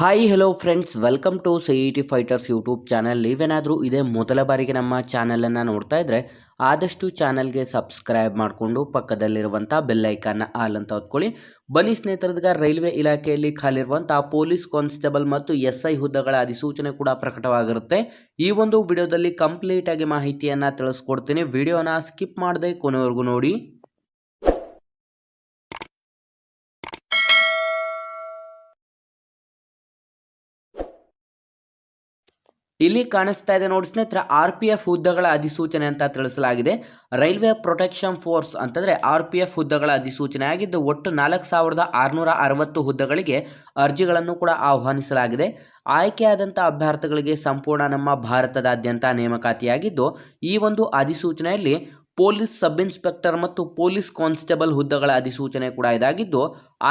Hi hello friends welcome to C E T Fighters YouTube channel ನೀವೇನಾದರೂ ಇದೇ ಮೊದಲ ಬಾರಿಗೆ ನಮ್ಮ ಚಾನಲನ್ನು ನೋಡ್ತಾ ಇದ್ದರೆ ಆದಷ್ಟು ಚಾನಲ್ಗೆ ಸಬ್ಸ್ಕ್ರೈಬ್ ಮಾಡಿಕೊಂಡು ಪಕ್ಕದಲ್ಲಿರುವಂಥ ಬೆಲ್ಲೈಕನ್ನ ಆಲ್ ಅಂತ ಹೊತ್ಕೊಳ್ಳಿ ಬನ್ನಿ ಸ್ನೇಹಿತರದ ರೈಲ್ವೆ ಇಲಾಖೆಯಲ್ಲಿ ಖಾಲಿರುವಂಥ ಪೊಲೀಸ್ ಕಾನ್ಸ್ಟೇಬಲ್ ಮತ್ತು ಎಸ್ ಐ ಹುದ್ದೆಗಳ ಅಧಿಸೂಚನೆ ಕೂಡ ಪ್ರಕಟವಾಗಿರುತ್ತೆ. ಈ ಒಂದು ವಿಡಿಯೋದಲ್ಲಿ ಕಂಪ್ಲೀಟಾಗಿ ಮಾಹಿತಿಯನ್ನು ತಿಳಿಸ್ಕೊಡ್ತೀನಿ. ವಿಡಿಯೋನ ಸ್ಕಿಪ್ ಮಾಡದೆ ಕೊನೆವರೆಗೂ ನೋಡಿ. ಇಲ್ಲಿ ಕಾಣಿಸ್ತಾ ಇದೆ ನೋಡಿ ಸ್ನೇಹಿತರೆ, ಆರ್ ಪಿ ಎಫ್ ಹುದ್ದೆಗಳ ಅಧಿಸೂಚನೆ ಅಂತ ತಿಳಿಸಲಾಗಿದೆ. ರೈಲ್ವೆ ಪ್ರೊಟೆಕ್ಷನ್ ಫೋರ್ಸ್ ಅಂತಂದ್ರೆ ಆರ್ ಪಿ ಎಫ್ ಹುದ್ದೆಗಳ ಅಧಿಸೂಚನೆ ಆಗಿದ್ದು, ಒಟ್ಟು ನಾಲ್ಕು ಸಾವಿರದ ಆರುನೂರ ಅರವತ್ತು ಹುದ್ದೆಗಳಿಗೆ ಅರ್ಜಿಗಳನ್ನು ಕೂಡ ಆಹ್ವಾನಿಸಲಾಗಿದೆ. ಆಯ್ಕೆಯಾದಂಥ ಅಭ್ಯರ್ಥಿಗಳಿಗೆ ಸಂಪೂರ್ಣ ನಮ್ಮ ಭಾರತದಾದ್ಯಂತ ನೇಮಕಾತಿಯಾಗಿದ್ದು, ಈ ಒಂದು ಅಧಿಸೂಚನೆಯಲ್ಲಿ ಪೊಲೀಸ್ ಸಬ್ ಇನ್ಸ್ಪೆಕ್ಟರ್ ಮತ್ತು ಪೊಲೀಸ್ ಕಾನ್ಸ್ಟೇಬಲ್ ಹುದ್ದೆಗಳ ಅಧಿಸೂಚನೆ ಕೂಡ ಇದಾಗಿದ್ದು,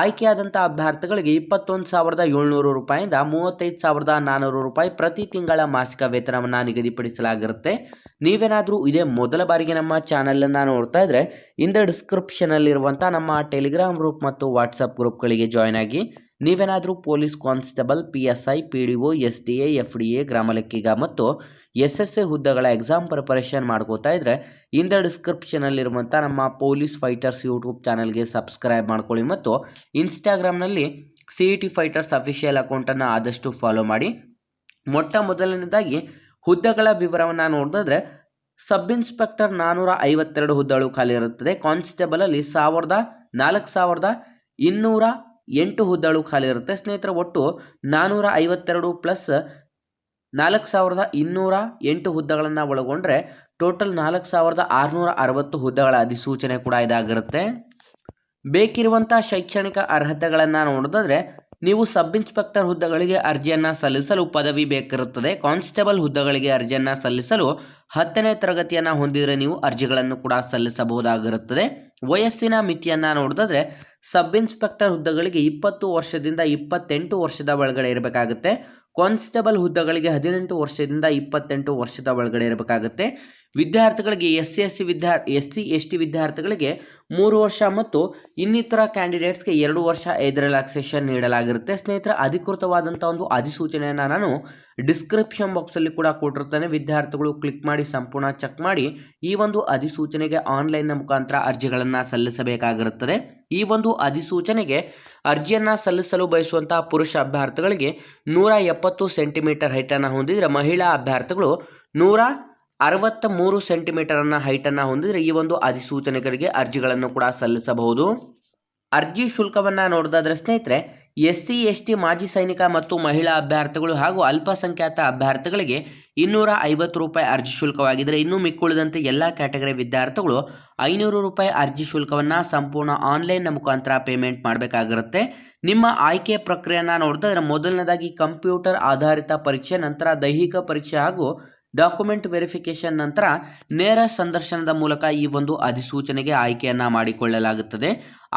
ಆಯ್ಕೆಯಾದಂಥ ಅಭ್ಯರ್ಥಿಗಳಿಗೆ ಇಪ್ಪತ್ತೊಂದು ಸಾವಿರದ ಏಳ್ನೂರು ರೂಪಾಯಿಂದ ಮೂವತ್ತೈದು ಸಾವಿರದ ನಾನ್ನೂರು ರೂಪಾಯಿ ಪ್ರತಿ ತಿಂಗಳ ಮಾಸಿಕ ವೇತನವನ್ನು ನಿಗದಿಪಡಿಸಲಾಗಿರುತ್ತೆ. ನೀವೇನಾದರೂ ಇದೇ ಮೊದಲ ಬಾರಿಗೆ ನಮ್ಮ ಚಾನಲನ್ನು ನೋಡ್ತಾ ಇದ್ದರೆ ಇಂದ ಡಿಸ್ಕ್ರಿಪ್ಷನಲ್ಲಿರುವಂಥ ನಮ್ಮ ಟೆಲಿಗ್ರಾಮ್ ಗ್ರೂಪ್ ಮತ್ತು ವಾಟ್ಸಪ್ ಗ್ರೂಪ್ಗಳಿಗೆ ಜಾಯ್ನ್ ಆಗಿ ನೀವೇನಾದರೂ police constable, P S I, P D O, S D A, F D A ಗ್ರಾಮ ಲೆಕ್ಕಿಗ ಮತ್ತು ಎಸ್ ಎಸ್ ಎ ಹುದ್ದೆಗಳ ಎಕ್ಸಾಮ್ ಪ್ರಿಪರೇಷನ್ ಮಾಡ್ಕೋತಾ ಇದ್ದರೆ ಇಂದ ಡಿಸ್ಕ್ರಿಪ್ಷನಲ್ಲಿರುವಂಥ ನಮ್ಮ ಪೊಲೀಸ್ ಫೈಟರ್ಸ್ ಯೂಟ್ಯೂಬ್ ಚಾನಲ್ಗೆ ಸಬ್ಸ್ಕ್ರೈಬ್ ಮಾಡ್ಕೊಳ್ಳಿ ಮತ್ತು ಇನ್ಸ್ಟಾಗ್ರಾಮ್ನಲ್ಲಿ C E T Fighters official ಅಕೌಂಟನ್ನು ಆದಷ್ಟು ಫಾಲೋ ಮಾಡಿ. ಮೊಟ್ಟ ಮೊದಲನೇದಾಗಿ ಹುದ್ದೆಗಳ ವಿವರವನ್ನು ನೋಡಿದ್ರೆ ಸಬ್ ಇನ್ಸ್ಪೆಕ್ಟರ್ ನಾನ್ನೂರ ಐವತ್ತೆರಡು ಹುದ್ದೆಗಳು ಖಾಲಿ ಇರುತ್ತದೆ. ಕಾನ್ಸ್ಟೇಬಲಲ್ಲಿ ಸಾವಿರದ ನಾಲ್ಕು ಸಾವಿರದ ಇನ್ನೂರ ಎಂಟು ಹುದ್ದೆಗಳು ಖಾಲಿ ಇರುತ್ತೆ. ಸ್ನೇಹಿತರ, ಒಟ್ಟು ನಾನ್ನೂರ ಐವತ್ತೆರಡು ಪ್ಲಸ್ ನಾಲ್ಕು ಸಾವಿರದ ಇನ್ನೂರ ಎಂಟು ಹುದ್ದೆಗಳನ್ನು ಒಳಗೊಂಡ್ರೆ ಟೋಟಲ್ ನಾಲ್ಕು ಸಾವಿರದ ಆರುನೂರ ಅರವತ್ತು ಹುದ್ದೆಗಳ ಅಧಿಸೂಚನೆ ಕೂಡ ಇದಾಗಿರುತ್ತೆ. ಬೇಕಿರುವಂಥ ಶೈಕ್ಷಣಿಕ ಅರ್ಹತೆಗಳನ್ನು ನೋಡೋದಾದ್ರೆ, ನೀವು ಸಬ್ ಇನ್ಸ್ಪೆಕ್ಟರ್ ಹುದ್ದೆಗಳಿಗೆ ಅರ್ಜಿಯನ್ನು ಸಲ್ಲಿಸಲು ಪದವಿ ಬೇಕಿರುತ್ತದೆ. ಕಾನ್ಸ್ಟೇಬಲ್ ಹುದ್ದೆಗಳಿಗೆ ಅರ್ಜಿಯನ್ನು ಸಲ್ಲಿಸಲು ಹತ್ತನೇ ತರಗತಿಯನ್ನು ಹೊಂದಿದರೆ ನೀವು ಅರ್ಜಿಗಳನ್ನು ಕೂಡ ಸಲ್ಲಿಸಬಹುದಾಗಿರುತ್ತದೆ. ವಯಸ್ಸಿನ ಮಿತಿಯನ್ನು ನೋಡಿದ್ರೆ ಸಬ್ ಇನ್ಸ್ಪೆಕ್ಟರ್ ಹುದ್ದೆಗಳಿಗೆ ಇಪ್ಪತ್ತು ವರ್ಷದಿಂದ ಇಪ್ಪತ್ತೆಂಟು ವರ್ಷದ ಒಳಗಡೆ ಇರಬೇಕಾಗುತ್ತೆ. ಕಾನ್ಸ್ಟೇಬಲ್ ಹುದ್ದೆಗಳಿಗೆ ಹದಿನೆಂಟು ವರ್ಷದಿಂದ ಇಪ್ಪತ್ತೆಂಟು ವರ್ಷದ ಒಳಗಡೆ ಇರಬೇಕಾಗುತ್ತೆ. ವಿದ್ಯಾರ್ಥಿಗಳಿಗೆ ಎಸ್ ಸಿ ಎಸ್ ಸಿ ವಿದ್ಯಾ ಎಸ್ ಸಿ ಎಸ್ ಟಿ ವಿದ್ಯಾರ್ಥಿಗಳಿಗೆ ಮೂರು ವರ್ಷ ಮತ್ತು ಇನ್ನಿತರ ಕ್ಯಾಂಡಿಡೇಟ್ಸ್ಗೆ ಎರಡು ವರ್ಷ ಏಜ್ ರಿಲ್ಯಾಕ್ಸೇಷನ್ ನೀಡಲಾಗಿರುತ್ತೆ. ಸ್ನೇಹಿತರ ಅಧಿಕೃತವಾದಂಥ ಒಂದು ಅಧಿಸೂಚನೆಯನ್ನು ನಾನು ಡಿಸ್ಕ್ರಿಪ್ಷನ್ ಬಾಕ್ಸಲ್ಲಿ ಕೂಡ ಕೊಟ್ಟಿರ್ತೇನೆ ವಿದ್ಯಾರ್ಥಿಗಳು ಕ್ಲಿಕ್ ಮಾಡಿ, ಸಂಪೂರ್ಣ ಚೆಕ್ ಮಾಡಿ ಈ ಒಂದು ಅಧಿಸೂಚನೆಗೆ ಆನ್ಲೈನ್ನ ಮುಖಾಂತರ ಅರ್ಜಿಗಳನ್ನು ಸಲ್ಲಿಸಬೇಕಾಗಿರುತ್ತದೆ. ಈ ಒಂದು ಅಧಿಸೂಚನೆಗೆ ಅರ್ಜಿಯನ್ನು ಸಲ್ಲಿಸಲು ಬಯಸುವಂತಹ ಪುರುಷ ಅಭ್ಯರ್ಥಿಗಳಿಗೆ ನೂರ ಎಪ್ಪತ್ತು ಸೆಂಟಿಮೀಟರ್ ಹೈಟನ್ನು ಹೊಂದಿದರೆ ಮಹಿಳಾ ಅಭ್ಯರ್ಥಿಗಳು ನೂರ ಅರವತ್ತ ಮೂರು ಸೆಂಟಿಮೀಟರನ್ನು ಹೈಟನ್ನು ಹೊಂದಿದರೆ ಈ ಒಂದು ಅಧಿಸೂಚನೆಗಳಿಗೆ ಅರ್ಜಿಗಳನ್ನು ಕೂಡ ಸಲ್ಲಿಸಬಹುದು. ಅರ್ಜಿ ಶುಲ್ಕವನ್ನು ನೋಡೋದಾದ್ರೆ ಸ್ನೇಹಿತರೆ ಎಸ್ ಸಿ ಎಸ್ ಟಿ ಮಾಜಿ ಸೈನಿಕ ಮತ್ತು ಮಹಿಳಾ ಅಭ್ಯರ್ಥಿಗಳು ಹಾಗೂ ಅಲ್ಪಸಂಖ್ಯಾತ ಅಭ್ಯರ್ಥಿಗಳಿಗೆ ಇನ್ನೂರ ಐವತ್ತು ರೂಪಾಯಿ ಅರ್ಜಿ ಶುಲ್ಕವಾಗಿದ್ದರೆ ಇನ್ನೂ ಮಿಕ್ಕುಳಿದಂತೆ ಎಲ್ಲ ಕ್ಯಾಟಗರಿ ವಿದ್ಯಾರ್ಥಿಗಳು ಐನೂರು ರೂಪಾಯಿ ಅರ್ಜಿ ಶುಲ್ಕವನ್ನು ಸಂಪೂರ್ಣ ಆನ್ಲೈನ್ನ ಮುಖಾಂತರ ಪೇಮೆಂಟ್ ಮಾಡಬೇಕಾಗಿರುತ್ತೆ. ನಿಮ್ಮ ಆಯ್ಕೆ ಪ್ರಕ್ರಿಯೆಯನ್ನು ನೋಡಿದ್ರೆ ಮೊದಲನೇದಾಗಿ ಕಂಪ್ಯೂಟರ್ ಆಧಾರಿತ ಪರೀಕ್ಷೆ, ನಂತರ ದೈಹಿಕ ಪರೀಕ್ಷೆ ಹಾಗೂ ಡಾಕ್ಯುಮೆಂಟ್ ವೆರಿಫಿಕೇಷನ್ ನಂತರ ನೇರ ಸಂದರ್ಶನದ ಮೂಲಕ ಈ ಒಂದು ಅಧಿಸೂಚನೆಗೆ ಆಯ್ಕೆಯನ್ನು ಮಾಡಿಕೊಳ್ಳಲಾಗುತ್ತದೆ.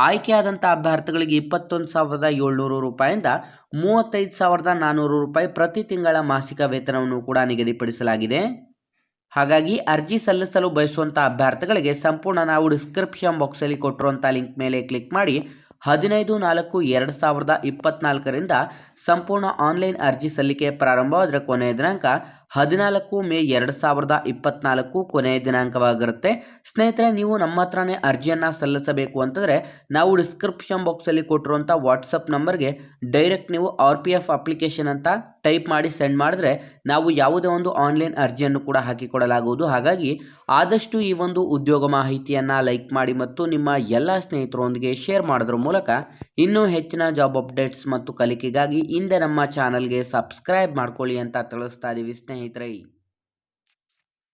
ಆಯ್ಕೆಯಾದಂಥ ಅಭ್ಯರ್ಥಿಗಳಿಗೆ ಇಪ್ಪತ್ತೊಂದು ಸಾವಿರದ ಏಳ್ನೂರು ರೂಪಾಯಿಂದ ಮೂವತ್ತೈದು ಸಾವಿರದ ನಾನ್ನೂರು ರೂಪಾಯಿ ಪ್ರತಿ ತಿಂಗಳ ಮಾಸಿಕ ವೇತನವನ್ನು ಕೂಡ ನಿಗದಿಪಡಿಸಲಾಗಿದೆ. ಹಾಗಾಗಿ ಅರ್ಜಿ ಸಲ್ಲಿಸಲು ಬಯಸುವಂಥ ಅಭ್ಯರ್ಥಿಗಳಿಗೆ ಸಂಪೂರ್ಣ ನಾವು ಡಿಸ್ಕ್ರಿಪ್ಷನ್ ಬಾಕ್ಸಲ್ಲಿ ಕೊಟ್ಟಿರುವಂಥ ಲಿಂಕ್ ಮೇಲೆ ಕ್ಲಿಕ್ ಮಾಡಿ ಹದಿನೈದು ನಾಲ್ಕು ಎರಡು ಸಾವಿರದ ಇಪ್ಪತ್ನಾಲ್ಕರಿಂದ ಸಂಪೂರ್ಣ ಆನ್ಲೈನ್ ಅರ್ಜಿ ಸಲ್ಲಿಕೆ ಪ್ರಾರಂಭವಾದರೆ ಕೊನೆಯ ದಿನಾಂಕ ಹದಿನಾಲ್ಕು ಮೇ ಎರಡು ಸಾವಿರದ ಇಪ್ಪತ್ನಾಲ್ಕು ಕೊನೆಯ ದಿನಾಂಕವಾಗಿರುತ್ತೆ. ಸ್ನೇಹಿತರೆ, ನೀವು ನಮ್ಮ ಹತ್ರನೇ ಅರ್ಜಿಯನ್ನು ಸಲ್ಲಿಸಬೇಕು ಅಂತಂದರೆ ನಾವು ಡಿಸ್ಕ್ರಿಪ್ಷನ್ ಬಾಕ್ಸಲ್ಲಿ ಕೊಟ್ಟಿರುವಂಥ ವಾಟ್ಸಪ್ ನಂಬರ್ಗೆ ಡೈರೆಕ್ಟ್ ನೀವು ಆರ್ ಪಿ ಎಫ್ ಅಪ್ಲಿಕೇಶನ್ ಅಂತ ಟೈಪ್ ಮಾಡಿ ಸೆಂಡ್ ಮಾಡಿದ್ರೆ ನಾವು ಯಾವುದೇ ಒಂದು ಆನ್ಲೈನ್ ಅರ್ಜಿಯನ್ನು ಕೂಡ ಹಾಕಿಕೊಡಲಾಗುವುದು. ಹಾಗಾಗಿ ಆದಷ್ಟು ಈ ಒಂದು ಉದ್ಯೋಗ ಮಾಹಿತಿಯನ್ನು ಲೈಕ್ ಮಾಡಿ ಮತ್ತು ನಿಮ್ಮ ಎಲ್ಲ ಸ್ನೇಹಿತರೊಂದಿಗೆ ಶೇರ್ ಮಾಡೋದ್ರ ಮೂಲಕ ಇನ್ನೂ ಹೆಚ್ಚಿನ ಜಾಬ್ ಅಪ್ಡೇಟ್ಸ್ ಮತ್ತು ಕಲಿಕೆಗಾಗಿ ಹಿಂದೆ ನಮ್ಮ ಚಾನಲ್ಗೆ ಸಬ್ಸ್ಕ್ರೈಬ್ ಮಾಡ್ಕೊಳ್ಳಿ ಅಂತ ತಿಳಿಸ್ತಾ ಇದ್ದೀವಿ ಸ್ನೇಹಿತರೆ.